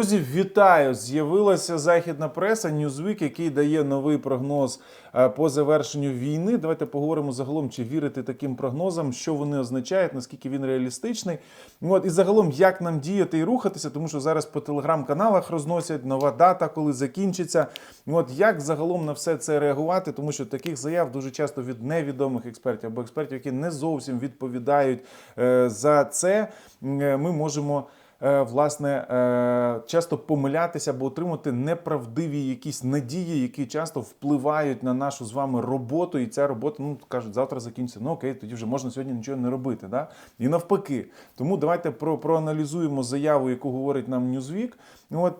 Друзі, вітаю! З'явилася західна преса Newsweek, який дає новий прогноз е, по завершенню війни. Давайте поговоримо загалом, чи вірити таким прогнозам, що вони означають, наскільки він реалістичний. От і загалом, як нам діяти і рухатися, тому що зараз по телеграм-каналах розносять нова дата, коли закінчиться. От як загалом на все це реагувати, тому що таких заяв дуже часто від невідомих експертів або експертів, які не зовсім відповідають е, за це, е, ми можемо власне е, часто помилятися або отримати неправдиві якісь надії, які часто впливають на нашу з вами роботу. І ця робота, ну кажуть, завтра закінчиться. Ну окей, тоді вже можна сьогодні нічого не робити. Да? І навпаки. Тому давайте про, проаналізуємо заяву, яку говорить нам Newsweek. От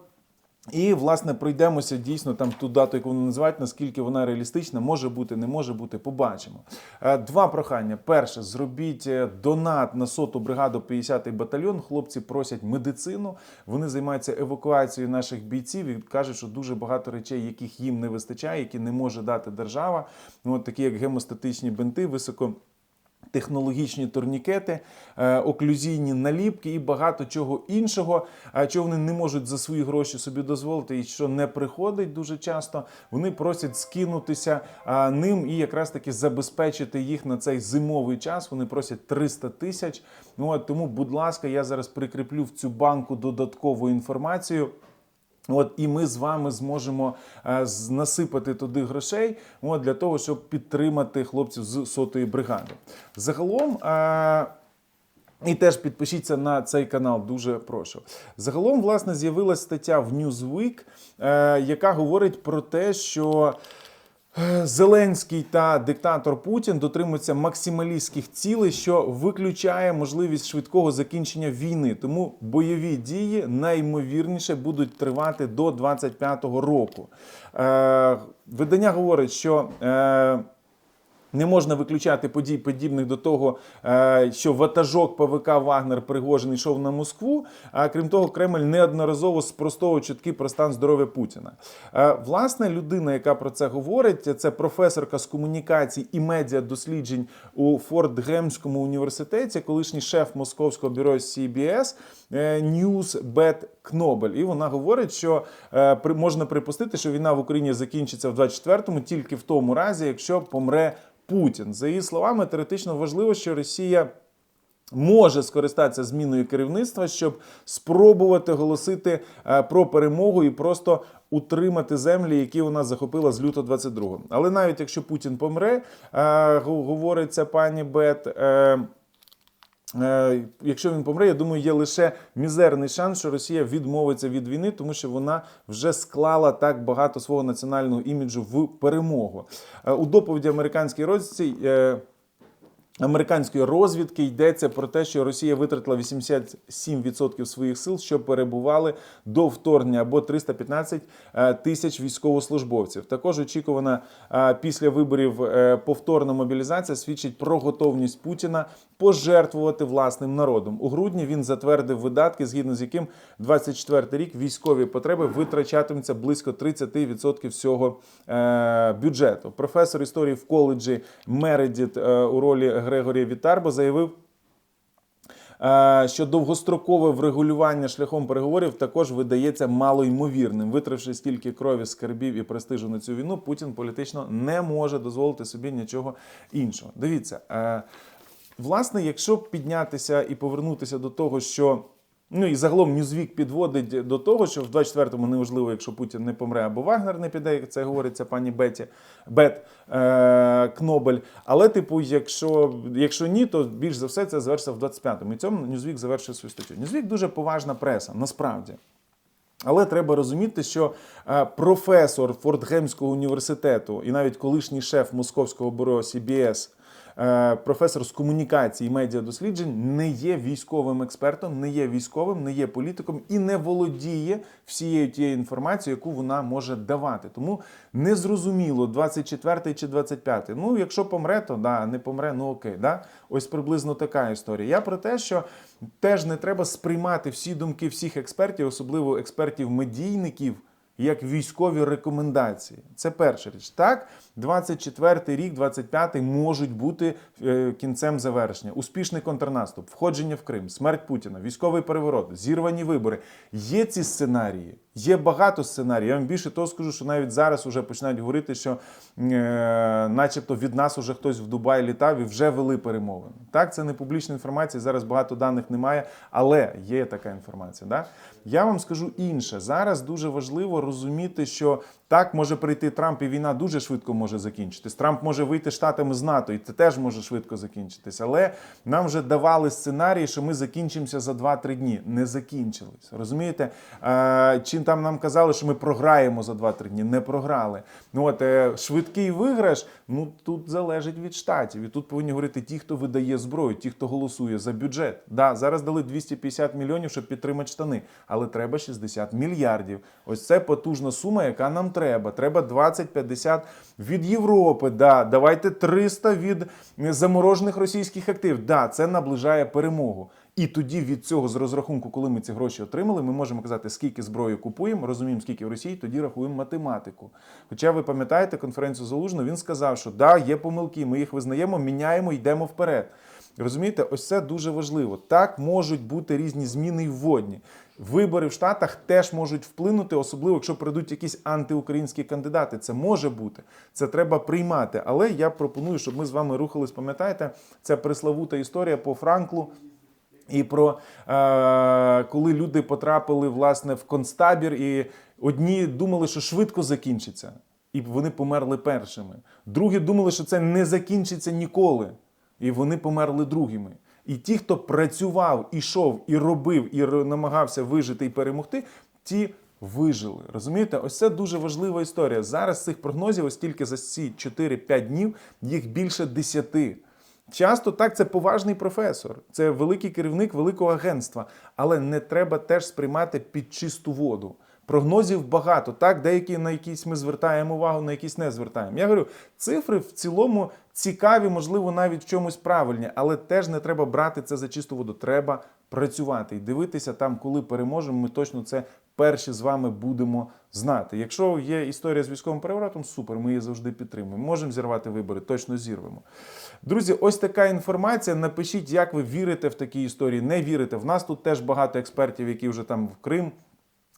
і, власне, пройдемося дійсно там ту дату, яку вони називають, наскільки вона реалістична, може бути, не може бути, побачимо. Е, Два прохання. Перше, зробіть е, донат на соту бригаду 50-й батальйон. Хлопці просять медицину. Вони займаються евакуацією наших бійців і кажуть, що дуже багато речей, яких їм не вистачає, які не може дати держава. Ну, от такі як гемостатичні бинти, високо. Технологічні турнікети, е, оклюзійні наліпки і багато чого іншого, е, чого вони не можуть за свої гроші собі дозволити, і що не приходить дуже часто. Вони просять скинутися е, ним і якраз таки забезпечити їх на цей зимовий час. Вони просять 300 тисяч. Ну тому, будь ласка, я зараз прикріплю в цю банку додаткову інформацію. От і ми з вами зможемо е, насипати туди грошей от, для того, щоб підтримати хлопців з сотої бригади. Загалом. Е, і теж підпишіться на цей канал, дуже прошу. Загалом, власне, з'явилася стаття в Newsweek, е, яка говорить про те, що Зеленський та диктатор Путін дотримуються максималістських цілей, що виключає можливість швидкого закінчення війни. Тому бойові дії найімовірніше будуть тривати до 25-го року. Е, видання говорить, що. Е, не можна виключати подій, подібних до того, е, що ватажок ПВК Вагнер Пригожин йшов на Москву. А крім того, Кремль неодноразово спростовував чутки про стан здоров'я Путіна. Е, Власне, людина, яка про це говорить, це професорка з комунікацій і медіа досліджень у Форт-Гемському університеті, колишній шеф московського бюро CBS е, News Бет Кнобель. І вона говорить, що е, при- можна припустити, що війна в Україні закінчиться в 24-му тільки в тому разі, якщо помре Путін. За її словами, теоретично важливо, що Росія. Може скористатися зміною керівництва, щоб спробувати голосити е, про перемогу і просто утримати землі, які вона захопила з лютого 22-го. Але навіть якщо Путін помре, е, го- говорить ця пані Бет. Е, Якщо він помре, я думаю, є лише мізерний шанс, що Росія відмовиться від війни, тому що вона вже склала так багато свого національного іміджу в перемогу. Е, У доповіді американській розвідці е, американської розвідки йдеться про те, що Росія витратила 87% своїх сил, що перебували до вторгнення, або 315 е, тисяч військовослужбовців. Також очікувана е, після виборів е, повторна мобілізація свідчить про готовність Путіна пожертвувати власним народом. У грудні він затвердив видатки, згідно з яким 24 рік військові потреби витрачатимуться близько 30% всього бюджету. Професор історії в коледжі Мередіт у ролі Грегорія Вітарбо заявив. е, Що довгострокове врегулювання шляхом переговорів також видається малоймовірним. Витравши стільки крові, скарбів і престижу на цю війну, Путін політично не може дозволити собі нічого іншого. Дивіться, е, власне, якщо піднятися і повернутися до того, що ну і загалом Ньюзвік підводить до того, що в 24-му неважливо, якщо Путін не помре або Вагнер не піде, як це говориться пані Беті Бет е, Кнобель. Але, типу, якщо, якщо ні, то більш за все це завершиться в 25-му. І цьому Ньюзвік завершує свою статтю. Ньюзвік дуже поважна преса, насправді. Але треба розуміти, що е, професор Фортгемського університету і навіть колишній шеф московського бюро CBS, професор з комунікації і медіадосліджень, не є військовим експертом, не є військовим, не є політиком і не володіє всією тією інформацією, яку вона може давати. Тому незрозуміло, 24 чи 25. Ну, якщо помре, то да, не помре, ну окей. Да? Ось приблизно така історія. Я про те, що теж не треба сприймати всі думки всіх експертів, особливо експертів-медійників, як військові рекомендації. Це перша річ. Так, 24 рік, 25 можуть бути е, кінцем завершення. Успішний контрнаступ, входження в Крим, смерть Путіна, військовий переворот, зірвані вибори. Є ці сценарії. Є багато сценаріїв. Я вам більше того скажу, що навіть зараз вже починають говорити, що е, начебто від нас уже хтось в Дубай літав і вже вели перемовини. Так, це не публічна інформація. Зараз багато даних немає, але є така інформація. Да? Я вам скажу інше. Зараз дуже важливо розуміти, що так може прийти Трамп, і війна дуже швидко може закінчитись. Трамп може вийти штатами з НАТО, і це теж може швидко закінчитись. Але нам вже давали сценарій, що ми закінчимося за 2-3 дні. Не закінчились. Розумієте? Е, Чи там нам казали, що ми програємо за 2-3 дні? Не програли. Ну от е, швидкий виграш, ну тут залежить від штатів. І тут повинні говорити ті, хто видає зброю, ті, хто голосує за бюджет. Да, зараз дали 250 мільйонів, щоб підтримати штани, але треба 60 мільярдів. Ось це потужна сума, яка нам треба. Треба 20-50 від Європи. Да, давайте 300 від заморожених російських активів. Да, це наближає перемогу. І тоді від цього з розрахунку, коли ми ці гроші отримали, ми можемо казати, скільки зброї купуємо, розуміємо, скільки в Росії, тоді рахуємо математику. Хоча ви пам'ятаєте конференцію Залужного, він сказав, що да, є помилки, ми їх визнаємо, міняємо, йдемо вперед. Розумієте, ось це дуже важливо. Так можуть бути різні зміни й вводні. Вибори в Штатах теж можуть вплинути, особливо якщо прийдуть якісь антиукраїнські кандидати. Це може бути, це треба приймати. Але я пропоную, щоб ми з вами рухались. Пам'ятаєте, це преславута історія по Франклу. І про е, коли люди потрапили власне в концтабір, і одні думали, що швидко закінчиться, і вони померли першими. Другі думали, що це не закінчиться ніколи, і вони померли другими. І ті, хто працював, ішов і робив, і намагався вижити і перемогти, ті вижили. Розумієте, ось це дуже важлива історія. Зараз цих прогнозів, ось тільки за ці 4-5 днів, їх більше 10. Часто так, це поважний професор, це великий керівник великого агентства, але не треба теж сприймати під чисту воду. Прогнозів багато, так, деякі на якісь ми звертаємо увагу, на якісь не звертаємо. Я говорю, цифри в цілому цікаві, можливо, навіть в чомусь правильні, але теж не треба брати це за чисту воду. Треба працювати і дивитися там, коли переможемо. Ми точно це перші з вами будемо знати. Якщо є історія з військовим переворотом, супер, ми її завжди підтримуємо. Можемо зірвати вибори, точно зірвемо. Друзі, ось така інформація. Напишіть, як ви вірите в такі історії, не вірите. В нас тут теж багато експертів, які вже там в Крим.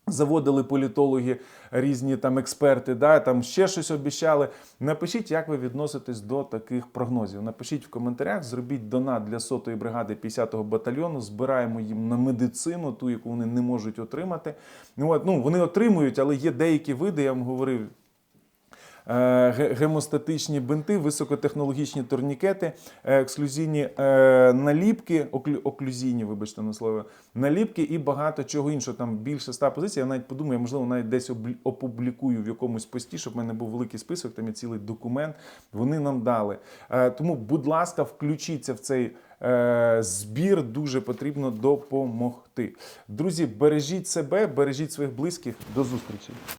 Заводили політологи, різні там експерти, да, там ще щось обіцяли. Напишіть, як ви відноситесь до таких прогнозів. Напишіть в коментарях, зробіть донат для сотої бригади 50-го батальйону. Збираємо їм на медицину, ту, яку вони не можуть отримати. Ну, от, ну, вони отримують, але є деякі види, я вам говорив. Е, ге- Гемостатичні бинти, високотехнологічні турнікети, е, ексклюзивні е, наліпки, оклюзійні, вибачте на слово, наліпки і багато чого іншого. Там більше ста позицій. Я навіть подумаю, можливо, навіть десь опублікую в якомусь пості, щоб в мене був великий список, там є цілий документ. Вони нам дали. Тому, будь ласка, включіться в цей збір. Дуже потрібно допомогти. Друзі, бережіть себе, бережіть своїх близьких. До зустрічі.